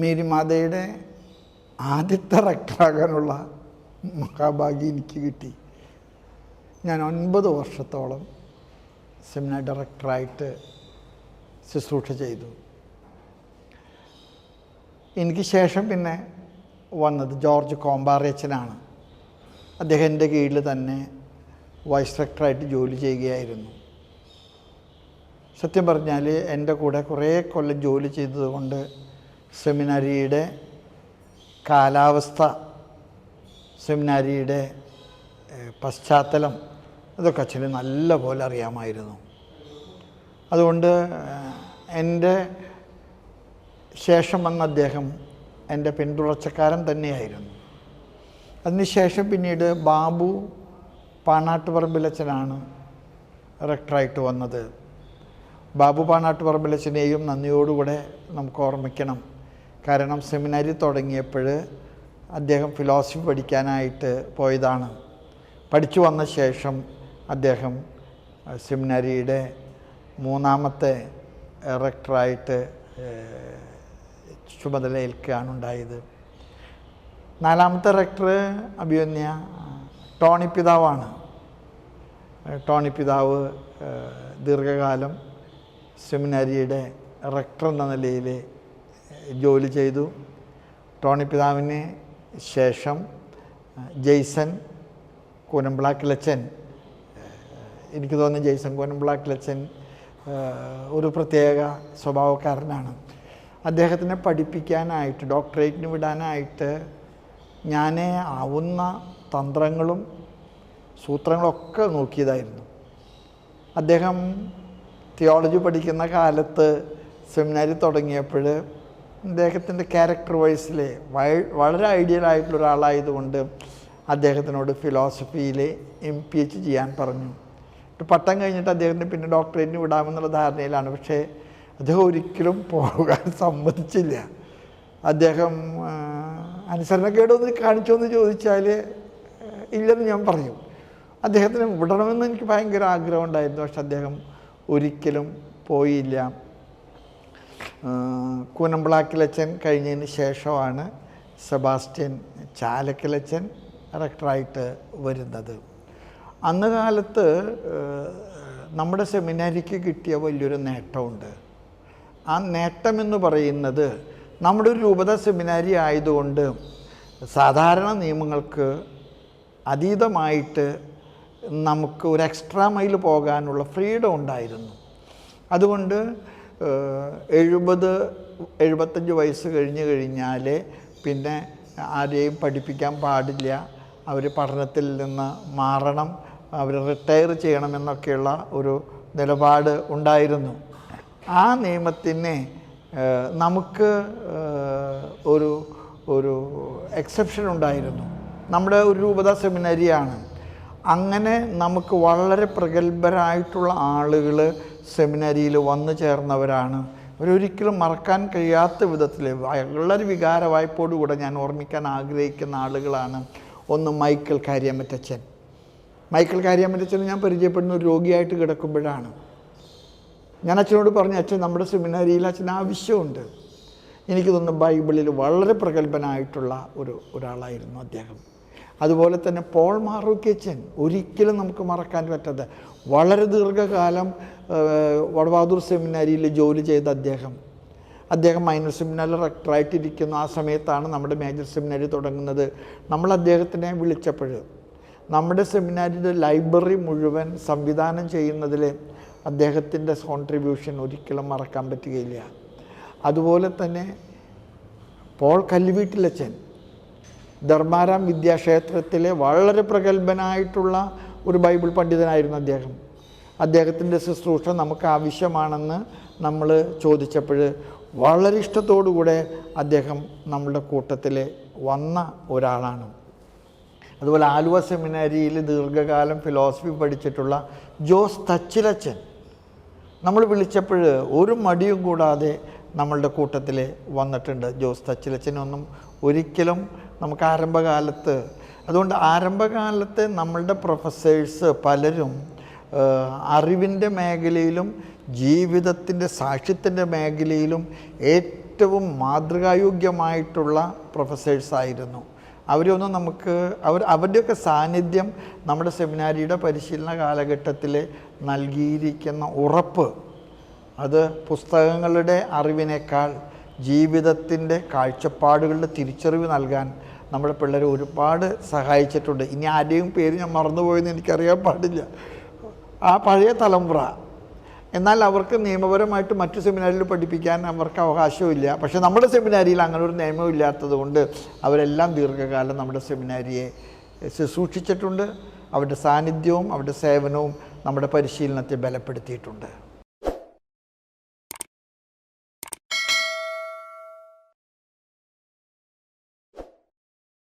മേരിമാതയുടെ ആദ്യത്തെ റെക്ടറാകാനുള്ള മഹാഭാഗ്യം എനിക്ക് കിട്ടി. ഞാൻ ഒൻപത് വർഷത്തോളം സെമിനാർ ഡയറക്ടറായിട്ട് ശുശ്രൂഷ ചെയ്തു. എനിക്ക് ശേഷം പിന്നെ വന്നത് ജോർജ് കോമ്പാറേച്ചനാണ് അദ്ദേഹം എന്റെ കീഴിൽ തന്നെ വൈസ് ഡയറക്ടറായിട്ട് ജോലി ചെയ്യുകയായിരുന്നു. സത്യം പറഞ്ഞാൽ എന്റെ കൂടെ കുറേ കൊല്ലം ജോലി ചെയ്തതുകൊണ്ട് സെമിനാരിയുടെ കാലാവസ്ഥ സെമിനാരിയുടെ പശ്ചാത്തലം ഇതൊക്കെ അച്ഛന് നല്ല പോലെ അറിയാമായിരുന്നു. അതുകൊണ്ട് എന്റെ ശേഷം വന്ന അദ്ദേഹം എന്റെ പിന്തുടർച്ചക്കാരൻ തന്നെയായിരുന്നു. അതിനുശേഷം പിന്നീട് ബാബു പാണാട്ടുപറമ്പിലച്ചനാണ് റെക്ടറായിട്ട് വന്നത്. ബാബു പാണാട്ടുപറമ്പിലച്ചനെയും നന്ദിയോടുകൂടെ നമുക്ക് ഓർമ്മിക്കണം. കാരണം സെമിനാരി തുടങ്ങിയപ്പോൾ അദ്ദേഹം ഫിലോസഫി പഠിക്കാനായിട്ട് പോയതാണ്. പഠിച്ചു വന്ന ശേഷം അദ്ദേഹം സെമിനാരിയുടെ മൂന്നാമത്തെ റക്ടറായിട്ട് ചുമതല ഏൽക്കുകയാണ് ഉണ്ടായത് നാലാമത്തെ റെക്ടർ അഭിമന്യ ടോണി പിതാവാണ്. ടോണി പിതാവ് ദീർഘകാലം സെമിനാരിയുടെ റെക്ടർ എന്ന നിലയിൽ ജോലി ചെയ്തു. ടോണി പിതാവിന് ശേഷം ജെയ്സൺ ജെയ്സൺ കിളച്ചൻ എനിക്ക് തോന്നുന്നു ജെയ്സൺ കൂനമ്പിളാക്കിലച്ചൻ കിളച്ചൻ ഒരു പ്രത്യേക സ്വഭാവക്കാരനാണ്. അദ്ദേഹത്തിനെ പഠിപ്പിക്കാനായിട്ട് ഡോക്ടറേറ്റിന് വിടാനായിട്ട് ഞാൻ ആവുന്ന തന്ത്രങ്ങളും സൂത്രങ്ങളൊക്കെ നോക്കിയതായിരുന്നു. അദ്ദേഹം തിയോളജി പഠിക്കുന്ന കാലത്ത് സെമിനാരി തുടങ്ങിയപ്പോൾ അദ്ദേഹത്തിന്റെ ക്യാരക്ടർ വൈസിൽ വളരെ ഐഡിയൽ ആയിട്ടുള്ള ഒരാളായതുകൊണ്ട് അദ്ദേഹത്തിനോട് ഫിലോസഫിയിൽ എം പി എച്ച് ചെയ്യാൻ പറഞ്ഞു. പട്ടം കഴിഞ്ഞിട്ട് അദ്ദേഹത്തിന് പിന്നെ ഡോക്ടറേറ്റിന് വിടാമെന്നുള്ള ധാരണയിലാണ്. പക്ഷേ അദ്ദേഹം ഒരിക്കലും പോകാൻ സമ്മതിച്ചില്ല. അദ്ദേഹം അനുസരണക്കേടൊന്ന് കാണിച്ചോ എന്ന് ചോദിച്ചാൽ ഇല്ലെന്ന് ഞാൻ പറയും അദ്ദേഹത്തിന് വിടണമെന്ന് എനിക്ക് ഭയങ്കര ആഗ്രഹം ഉണ്ടായിരുന്നു. പക്ഷെ അദ്ദേഹം ഒരിക്കലും പോയില്ല. കൂനമ്പിളാക്കിലച്ചൻ കഴിഞ്ഞതിന് ശേഷമാണ് സെബാസ്റ്റ്യൻ ചാലക്കിലച്ചൻ റെക്ടറായിട്ട് വരുന്നത്. അന്ന് കാലത്ത് നമ്മുടെ സെമിനാരിക്ക് കിട്ടിയ വലിയൊരു നേട്ടമുണ്ട്. ആ നേട്ടമെന്ന് പറയുന്നത് നമ്മുടെ ഒരു രൂപത സെമിനാരി ആയതുകൊണ്ട് സാധാരണ നിയമങ്ങൾക്ക് അതീതമായിട്ട് നമുക്ക് ഒരു എക്സ്ട്രാ മൈൽ പോകാനുള്ള ഫ്രീഡം ഉണ്ടായിരുന്നു. അതുകൊണ്ട് എഴുപത് എഴുപത്തഞ്ച് വയസ്സ് കഴിഞ്ഞ് കഴിഞ്ഞാൽ പിന്നെ ആരെയും പഠിപ്പിക്കാൻ പാടില്ല. അവർ പഠനത്തിൽ നിന്ന് മാറണം. അവർ റിട്ടയർ ചെയ്യണമെന്നൊക്കെയുള്ള ഒരു നിലപാട് ഉണ്ടായിരുന്നു. ആ നിയമത്തിനെ നമുക്ക് ഒരു ഒരു എക്സെപ്ഷൻ ഉണ്ടായിരുന്നു. നമ്മുടെ ഒരു രൂപത സെമിനാരിയാണ്. അങ്ങനെ നമുക്ക് വളരെ പ്രഗത്ഭരായിട്ടുള്ള ആളുകൾ സെമിനറിയിൽ വന്നു ചേർന്നവരാണ്. അവരൊരിക്കലും മറക്കാൻ കഴിയാത്ത വിധത്തിൽ വളരെ വികാര വായ്പോടുകൂടെ ഞാൻ ഓർമ്മിക്കാൻ ആഗ്രഹിക്കുന്ന ആളുകളാണ് ഒന്ന് മൈക്കിൾ കാര്യമറ്റച്ചൻ മൈക്കിൾ കാര്യമറ്റച്ചൻ ഞാൻ പരിചയപ്പെടുന്ന ഒരു രോഗിയായിട്ട് കിടക്കുമ്പോഴാണ്. ഞാൻ അച്ഛനോട് പറഞ്ഞു അച്ഛൻ നമ്മുടെ സെമിനാരിയിൽ അച്ഛൻ ആവശ്യമുണ്ട്. എനിക്ക് തോന്നുന്നു ബൈബിളിൽ വളരെ പ്രഗത്ഭനായിട്ടുള്ള ഒരു ഒരാളായിരുന്നു അദ്ദേഹം. അതുപോലെ തന്നെ പോൾ മാറൂക്കച്ചൻ ഒരിക്കലും നമുക്ക് മറക്കാൻ പറ്റാത്ത വളരെ ദീർഘകാലം വടവാതൂർ സെമിനാരിയിൽ ജോലി ചെയ്ത അദ്ദേഹം. അദ്ദേഹം മൈനർ സെമിനാറിൽ റെക്ടറായിട്ടിരിക്കുന്ന ആ സമയത്താണ് നമ്മുടെ മേജർ സെമിനാരി തുടങ്ങുന്നത്. നമ്മൾ അദ്ദേഹത്തിനെ വിളിച്ചപ്പോൾ നമ്മുടെ സെമിനാരിയുടെ ലൈബ്രറി മുഴുവൻ സംവിധാനം ചെയ്യുന്നതിൽ അദ്ദേഹത്തിന്റെ കോൺട്രിബ്യൂഷൻ ഒരിക്കലും മറക്കാൻ പറ്റുകയില്ല. അതുപോലെ തന്നെ പോൾ കല്ലുവീട്ടിലച്ചൻ ധർമാരാം വിദ്യാക്ഷേത്രത്തിലെ വളരെ പ്രഗത്ഭനായിട്ടുള്ള ഒരു ബൈബിൾ പണ്ഡിതനായിരുന്നു അദ്ദേഹം. അദ്ദേഹത്തിന്റെ ശുശ്രൂഷ നമുക്ക് ആവശ്യമാണെന്ന് നമ്മൾ ചോദിച്ചപ്പോൾ വളരെ ഇഷ്ടത്തോടുകൂടെ അദ്ദേഹം നമ്മളുടെ കൂട്ടത്തിൽ വന്ന ഒരാളാണ്. അതുപോലെ ആലുവ സെമിനാരിയിൽ ദീർഘകാലം ഫിലോസഫി പഠിച്ചിട്ടുള്ള ജോസ് തച്ചിലച്ചൻ. നമ്മൾ വിളിച്ചപ്പോൾ ഒരു മടിയും കൂടാതെ നമ്മളുടെ കൂട്ടത്തിൽ വന്നിട്ടുണ്ട് ജോസ് തച്ചിലച്ചനൊന്നും ഒരിക്കലും നമുക്ക് ആരംഭകാലത്ത്. അതുകൊണ്ട് ആരംഭകാലത്തെ നമ്മളുടെ പ്രൊഫസേഴ്സ് പലരും അറിവിന്റെ മേഖലയിലും ജീവിതത്തിന്റെ സാക്ഷ്യത്തിന്റെ മേഖലയിലും ഏറ്റവും മാതൃകായോഗ്യമായിട്ടുള്ള പ്രൊഫസേഴ്സായിരുന്നു അവരൊന്നും നമുക്ക് അവർ അവരുടെയൊക്കെ സാന്നിധ്യം നമ്മുടെ സെമിനാരിയുടെ പരിശീലന കാലഘട്ടത്തിൽ നൽകിയിരിക്കുന്ന ഉറപ്പ്. അത് പുസ്തകങ്ങളുടെ അറിവിനേക്കാൾ ജീവിതത്തിന്റെ കാഴ്ചപ്പാടുകളുടെ തിരിച്ചറിവ് നൽകാൻ നമ്മുടെ പിള്ളേരെ ഒരുപാട് സഹായിച്ചിട്ടുണ്ട്. ഇനി ആരെയും പേര് ഞാൻ മറന്നുപോയെന്ന് എനിക്കറിയാൻ പാടില്ല. ആ പഴയ തലമുറ. എന്നാൽ അവർക്ക് നിയമപരമായിട്ട് മറ്റു സെമിനാരിൽ പഠിപ്പിക്കാൻ അവർക്ക് അവകാശമില്ല പക്ഷേ നമ്മുടെ സെമിനാരിയിൽ അങ്ങനെ ഒരു നിയമം അവരെല്ലാം ദീർഘകാലം നമ്മുടെ സെമിനാരിയെ ശുശ്രൂഷിച്ചിട്ടുണ്ട് അവരുടെ സാന്നിധ്യവും അവരുടെ സേവനവും നമ്മുടെ പരിശീലനത്തെ ബലപ്പെടുത്തിയിട്ടുണ്ട്.